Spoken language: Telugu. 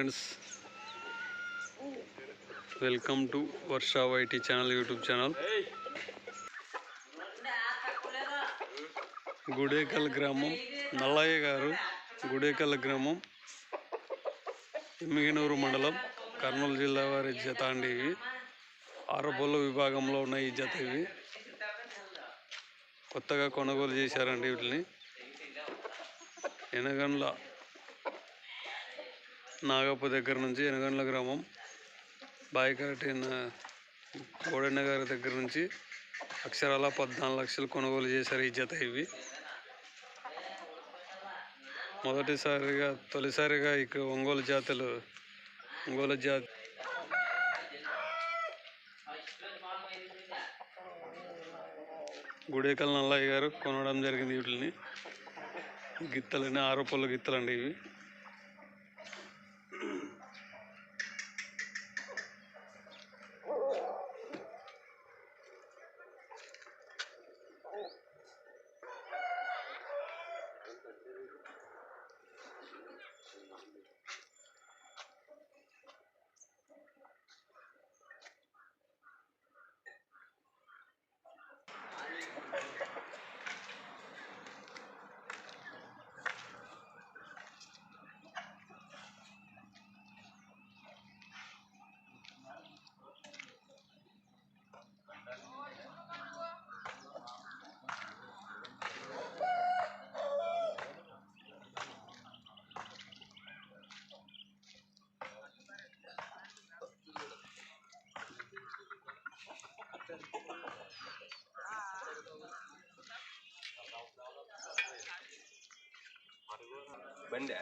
Friends welcome to Varsha YT channel YouTube channel Gudekal గ్రామం నల్లయ్య గారు గుడేకల్ గ్రామం ఎమ్మిగినూరు మండలం కర్నూలు జిల్లా వారి జత అండి ఇవి ఆరపొల్ల విభాగంలో ఉన్న ఈ జత ఇవి కొత్తగా కొనుగోలు చేశారండి వీటిని ఎనగండ్ల నాగప్ప దగ్గర నుంచి ఎనగండ్ల గ్రామం. బాయికాటి గోడన్న గారి దగ్గర నుంచి అక్షరాల పద్నాలుగు లక్షలు కొనుగోలు చేశారు ఈ జత ఇవి. మొదటిసారిగా తొలిసారిగా ఇక్కడ ఒంగోలు జాతులు ఒంగోలు జాతి గుడేకల్ నల్లయ్య గారు కొనడం జరిగింది వీటిని గిత్తలని ఆరోపల్ల గిత్తలండి ఇవి. బండి